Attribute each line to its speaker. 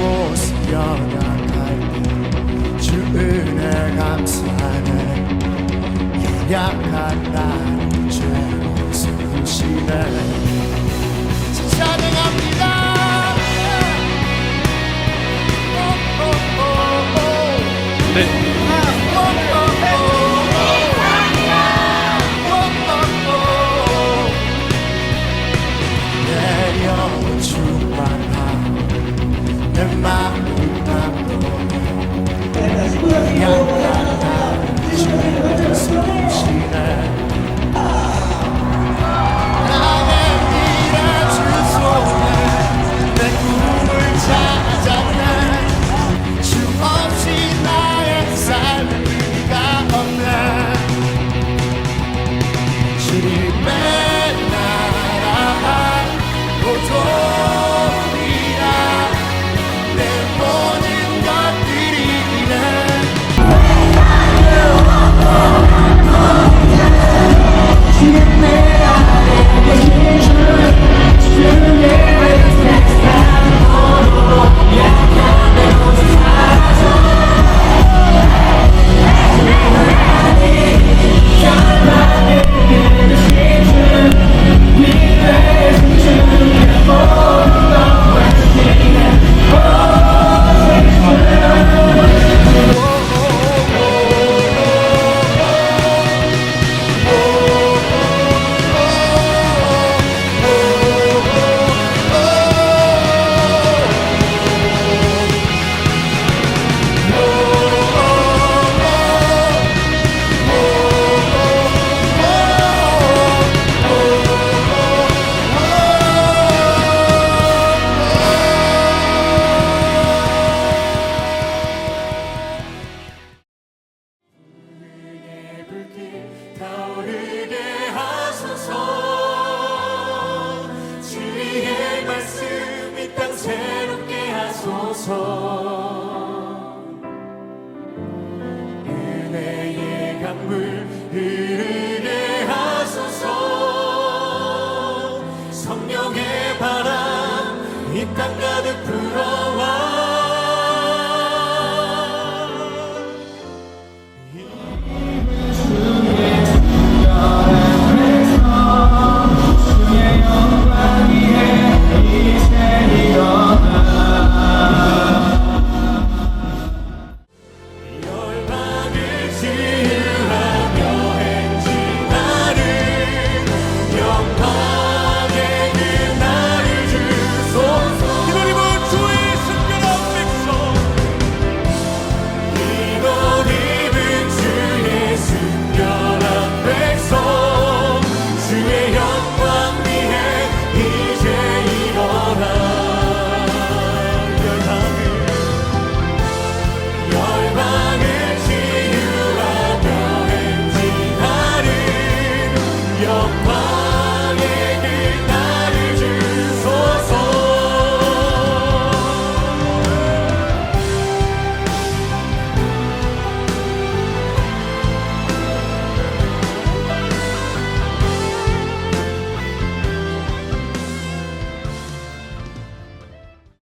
Speaker 1: 모습 변화할 때주 은혜 감사하네 연약한 나를 죄 모습 신해 찬양합니다 네. 말씀 이 땅 새롭게 하소서. 은혜의 강물 흐르게 하소서. 성령의 바람 이 땅 가득 불어 your